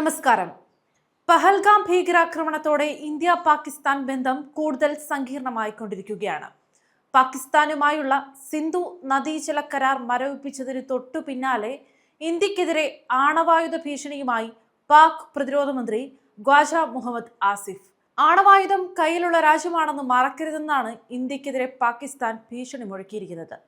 നമസ്കാരം. പഹൽഗാം ഭീകരാക്രമണത്തോടെ ഇന്ത്യ പാകിസ്ഥാൻ ബന്ധം കൂടുതൽ സങ്കീർണമായിക്കൊണ്ടിരിക്കുകയാണ്. പാകിസ്ഥാനുമായുള്ള സിന്ധു നദീജല കരാർ മരവിപ്പിച്ചതിന് തൊട്ടു പിന്നാലെ ഇന്ത്യക്കെതിരെ ആണവായുധ ഭീഷണിയുമായി പാക് പ്രതിരോധ മന്ത്രി ഗ്വാജ മുഹമ്മദ് ആസിഫ്. ആണവായുധം കയ്യിലുള്ള രാജ്യമാണെന്ന് മറക്കരുതെന്നാണ് ഇന്ത്യക്കെതിരെ പാകിസ്ഥാൻ ഭീഷണി മുഴക്കിയിരിക്കുന്നത്.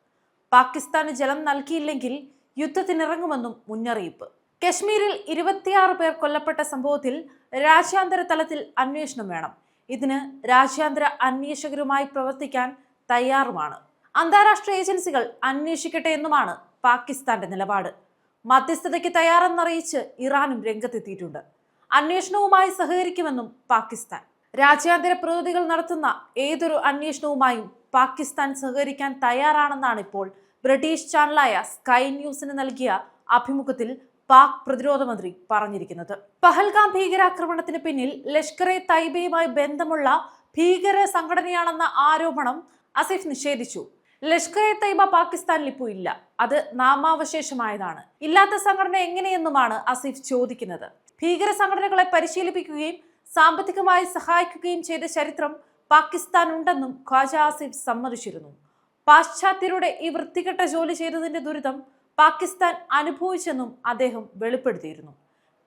പാകിസ്ഥാന് ജലം നൽകിയില്ലെങ്കിൽ യുദ്ധത്തിനിറങ്ങുമെന്നും മുന്നറിയിപ്പ്. കശ്മീരിൽ ഇരുപത്തിയാറ് പേർ കൊല്ലപ്പെട്ട സംഭവത്തിൽ രാജ്യാന്തര തലത്തിൽ അന്വേഷണം വേണം. ഇതിന് രാജ്യാന്തര അന്വേഷകരുമായി പ്രവർത്തിക്കാൻ തയ്യാറുമാണ്. അന്താരാഷ്ട്ര ഏജൻസികൾ അന്വേഷിക്കട്ടെ എന്നുമാണ് പാകിസ്ഥാന്റെ നിലപാട്. മധ്യസ്ഥതയ്ക്ക് തയ്യാറെന്നറിയിച്ച് ഇറാനും രംഗത്തെത്തിയിട്ടുണ്ട്. അന്വേഷണവുമായി സഹകരിക്കുമെന്നും പാകിസ്ഥാൻ. രാജ്യാന്തര പ്രതിനിധികൾ നടത്തുന്ന ഏതൊരു അന്വേഷണവുമായും പാകിസ്ഥാൻ സഹകരിക്കാൻ തയ്യാറാണെന്നാണ് ഇപ്പോൾ ബ്രിട്ടീഷ് ചാനലായ സ്കൈ ന്യൂസിന് നൽകിയ അഭിമുഖത്തിൽ പാക് പ്രതിരോധ മന്ത്രി പറഞ്ഞിരിക്കുന്നത്. പഹൽഗാം ഭീകരാക്രമണത്തിന് പിന്നിൽ ലഷ്കർ എ തൈബയുമായി ബന്ധമുള്ള ഭീകര സംഘടനയാണെന്ന ആരോപണം അസിഫ് നിഷേധിച്ചു. ലഷ്കർ എ തൈബ പാകിസ്ഥാനിൽ ഇപ്പോൾ ഇല്ല. അത് നാമാവശേഷമായതാണ്. ഇല്ലാത്ത സംഘടന എങ്ങനെയെന്നുമാണ് അസിഫ് ചോദിക്കുന്നത്. ഭീകര സംഘടനകളെ പരിശീലിപ്പിക്കുകയും സാമ്പത്തികമായി സഹായിക്കുകയും ചെയ്ത ചരിത്രം പാകിസ്ഥാൻ ഉണ്ടെന്നും ഖ്വാജ ആസിഫ് സമ്മതിച്ചിരുന്നു. പാശ്ചാത്യരുടെ ഈ വൃത്തികെട്ട ജോലി ചെയ്തതിന്റെ ദുരിതം പാകിസ്ഥാൻ അനുഭവിച്ചെന്നും അദ്ദേഹം വെളിപ്പെടുത്തിയിരുന്നു.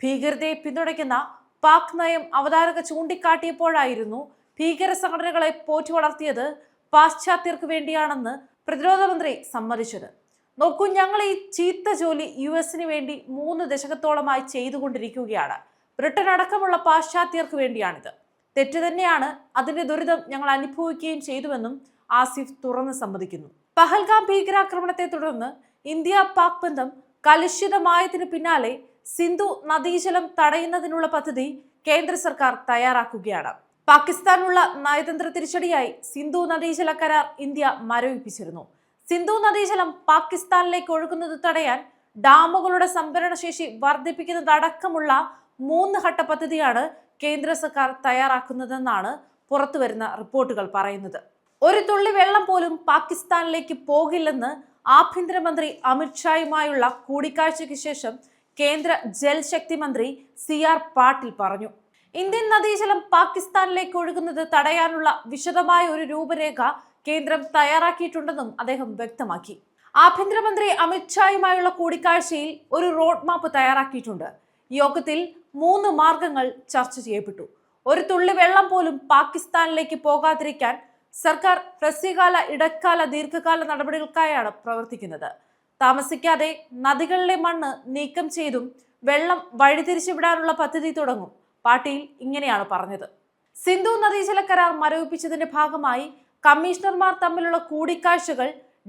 ഭീകരതയെ പിന്തുണയ്ക്കുന്ന പാക് നയം അവതാരക ചൂണ്ടിക്കാട്ടിയപ്പോഴായിരുന്നു ഭീകര സംഘടനകളെ പോറ്റി വളർത്തിയത് പാശ്ചാത്യർക്ക് വേണ്ടിയാണെന്ന് പ്രതിരോധ മന്ത്രി സമ്മതിച്ചത്. നോക്കൂ ഞങ്ങൾ ഈ ചീത്ത ജോലി യു എസിന് വേണ്ടി മൂന്ന് ദശകത്തോളമായി ചെയ്തുകൊണ്ടിരിക്കുകയാണ്. ബ്രിട്ടൻ അടക്കമുള്ള പാശ്ചാത്യർക്ക് വേണ്ടിയാണിത്. തെറ്റ് തന്നെയാണ് അതിന്റെ ദുരിതം ഞങ്ങൾ അനുഭവിക്കുകയും ചെയ്തുവെന്നും ആസിഫ് തുറന്ന് സമ്മതിക്കുന്നു. പഹൽഗാം ഭീകരാക്രമണത്തെ തുടർന്ന് ഇന്ത്യ പാക് ബന്ധം കലുഷിതമായതിനു പിന്നാലെ സിന്ധു നദീജലം തടയുന്നതിനുള്ള പദ്ധതി കേന്ദ്ര സർക്കാർ തയ്യാറാക്കുകയാണ്. പാകിസ്ഥാനുള്ള നയതന്ത്ര തിരിച്ചടിയായി സിന്ധു നദീജല കരാർ ഇന്ത്യ മരവിപ്പിച്ചിരുന്നു. സിന്ധു നദീജലം പാകിസ്ഥാനിലേക്ക് ഒഴുകുന്നത് തടയാൻ ഡാമുകളുടെ സംഭരണശേഷി വർദ്ധിപ്പിക്കുന്നതടക്കമുള്ള മൂന്ന് ഘട്ട പദ്ധതിയാണ് കേന്ദ്ര സർക്കാർ തയ്യാറാക്കുന്നതെന്നാണ് പുറത്തുവരുന്ന റിപ്പോർട്ടുകൾ പറയുന്നത്. ഒരു തുള്ളി വെള്ളം പോലും പാകിസ്ഥാനിലേക്ക് പോകില്ലെന്ന് ആഭ്യന്തരമന്ത്രി അമിത്ഷായുമായുള്ള കൂടിക്കാഴ്ചയ്ക്ക് ശേഷം കേന്ദ്ര ജൽശക്തി മന്ത്രി സി ആർ പാട്ടിൽ പറഞ്ഞു. ഇന്ത്യൻ നദീജലം പാകിസ്ഥാനിലേക്ക് ഒഴുകുന്നത് തടയാനുള്ള വിശദമായ ഒരു രൂപരേഖ കേന്ദ്രം തയ്യാറാക്കിയിട്ടുണ്ടെന്നും അദ്ദേഹം വ്യക്തമാക്കി. ആഭ്യന്തരമന്ത്രി അമിത്ഷായുമായുള്ള കൂടിക്കാഴ്ചയിൽ ഒരു റോഡ് മാപ്പ് തയ്യാറാക്കിയിട്ടുണ്ട്. യോഗത്തിൽ മൂന്ന് മാർഗങ്ങൾ ചർച്ച ചെയ്യപ്പെട്ടു. ഒരു തുള്ളി വെള്ളം പോലും പാകിസ്ഥാനിലേക്ക് പോകാതിരിക്കാൻ സർക്കാർ ഹ്രസ്വകാല ഇടക്കാല ദീർഘകാല നടപടികൾക്കായാണ് പ്രവർത്തിക്കുന്നത്. താമസിക്കാതെ നദികളിലെ മണ്ണ് നീക്കം ചെയ്തും വെള്ളം വഴിതിരിച്ചുവിടാനുള്ള പദ്ധതി തുടങ്ങും. പാട്ടീൽ ഇങ്ങനെയാണ് പറഞ്ഞത്. സിന്ധു നദീജല കരാർ മരവിപ്പിച്ചതിന്റെ ഭാഗമായി കമ്മീഷണർമാർ തമ്മിലുള്ള കൂടിക്കാഴ്ചകൾ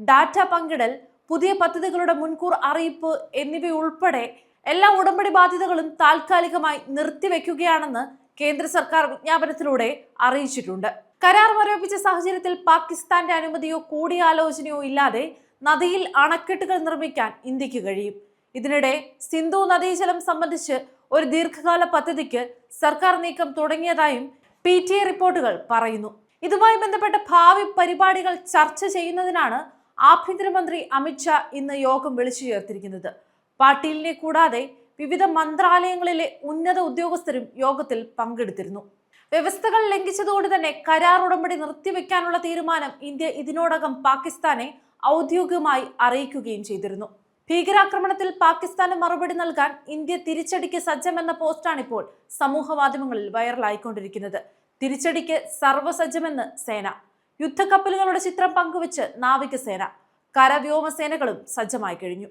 ഡാറ്റ പങ്കിടൽ പുതിയ പദ്ധതികളുടെ മുൻകൂർ അറിയിപ്പ് എന്നിവയുൾപ്പെടെ എല്ലാ ഉടമ്പടി ബാധ്യതകളും താൽക്കാലികമായി നിർത്തിവെക്കുകയാണെന്ന് കേന്ദ്ര സർക്കാർ വിജ്ഞാപനത്തിലൂടെ അറിയിച്ചിട്ടുണ്ട്. കരാർ മരവിപ്പിച്ച സാഹചര്യത്തിൽ പാകിസ്ഥാന്റെ അനുമതിയോ കൂടിയാലോചനയോ ഇല്ലാതെ നദിയിൽ അണക്കെട്ടുകൾ നിർമ്മിക്കാൻ ഇന്ത്യയ്ക്ക് കഴിയും. ഇതിനിടെ സിന്ധു നദീജലം സംബന്ധിച്ച് ഒരു ദീർഘകാല പദ്ധതിക്ക് സർക്കാർ നീക്കം തുടങ്ങിയതായും പി ടി എ റിപ്പോർട്ടുകൾ പറയുന്നു. ഇതുമായി ബന്ധപ്പെട്ട ഭാവി പരിപാടികൾ ചർച്ച ചെയ്യുന്നതിനാണ് ആഭ്യന്തരമന്ത്രി അമിത്ഷാ ഇന്ന് യോഗം വിളിച്ചു ചേർത്തിരിക്കുന്നത് പാട്ടീലിനെ കൂടാതെ വിവിധ മന്ത്രാലയങ്ങളിലെ ഉന്നത ഉദ്യോഗസ്ഥരും യോഗത്തിൽ പങ്കെടുത്തിരുന്നു. വ്യവസ്ഥകൾ ലംഘിച്ചതോടെ തന്നെ കരാർ ഉടമ്പടി നിർത്തിവെക്കാനുള്ള തീരുമാനം ഇന്ത്യ ഇതിനോടകം പാകിസ്ഥാനെ ഔദ്യോഗികമായി അറിയിക്കുകയും ചെയ്തിരുന്നു. ഭീകരാക്രമണത്തിൽ പാകിസ്ഥാന് മറുപടി നൽകാൻ ഇന്ത്യ തിരിച്ചടിക്ക് സജ്ജമെന്ന പോസ്റ്റാണ് ഇപ്പോൾ സമൂഹ മാധ്യമങ്ങളിൽ വൈറലായിക്കൊണ്ടിരിക്കുന്നത്. തിരിച്ചടിക്ക് സർവസജ്ജമെന്ന് സേന. യുദ്ധക്കപ്പലുകളുടെ ചിത്രം പങ്കുവച്ച് നാവികസേന. കരവ്യോമസേനകളും സജ്ജമായി കഴിഞ്ഞു.